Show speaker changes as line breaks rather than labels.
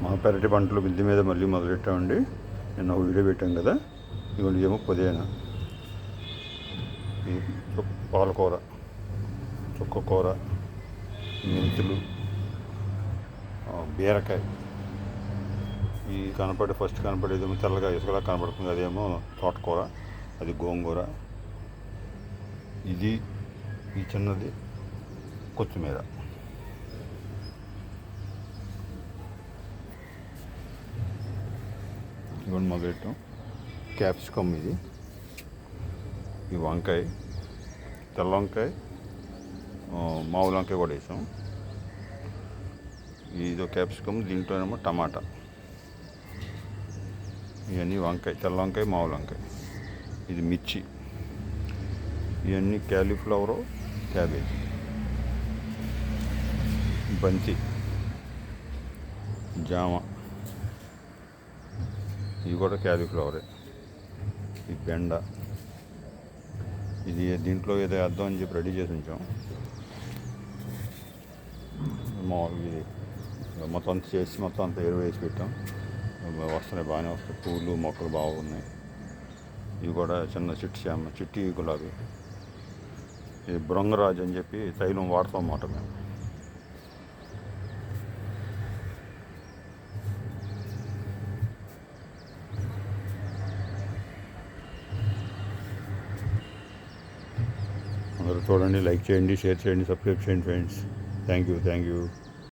మా పెరటి పంటలు మిద్ది మీద మళ్ళీ మొదలెట్టామండి. నిన్న ఒక వీడియో పెట్టాం కదా. ఇదిగోండి ఏమో పుదీనా. ఈ పాలకూర చుక్కకూర మెంతులు బీరకాయ. ఈ కనపడే ఫస్ట్ కనపడేదేమో తెల్లగా ఇసుకలా కనపడుతుంది. అదేమో తోటకూర అది గోంగూర. ఇది ఈ చిన్నది కొత్తిమీర. ఇవన్నీ మొదలెట్టాం. క్యాప్సికమ్ ఇది. ఈ వంకాయ తెల్ల వంకాయ మామూలు వంకాయ కూడా వేసాం. ఇదో క్యాప్సికమ్ దీంట్లోనేమో టమాటా. ఇవన్నీ వంకాయ తెల్ల వంకాయ మామూలు వంకాయ. ఇది మిర్చి. ఇవన్నీ క్యాలీఫ్లవరు క్యాబేజ్. బంతి జామ. ఇవి కూడా క్యాలీఫ్లవరే. ఈ బెండ. ఇది దీంట్లో ఏదో వేద్దాం అని చెప్పి రెడీ చేసి ఉంచాం. మా ఇది మొత్తం అంతా చేసి మొత్తం అంతా ఎరువు వేసి పెట్టాం. వస్తున్నాయి బాగానే వస్తాయి పూలు మొక్కలు బాగున్నాయి. ఇవి కూడా చిన్న చిట్టి చామ చిట్టి గులాబీ. ఈ బృంగరాజు అని చెప్పి తైలం వాడతాం అన్నమాట మేము. అందరూ చూడండి లైక్ చేయండి షేర్ చేయండి సబ్స్క్రైబ్ చేయండి friends thank you thank you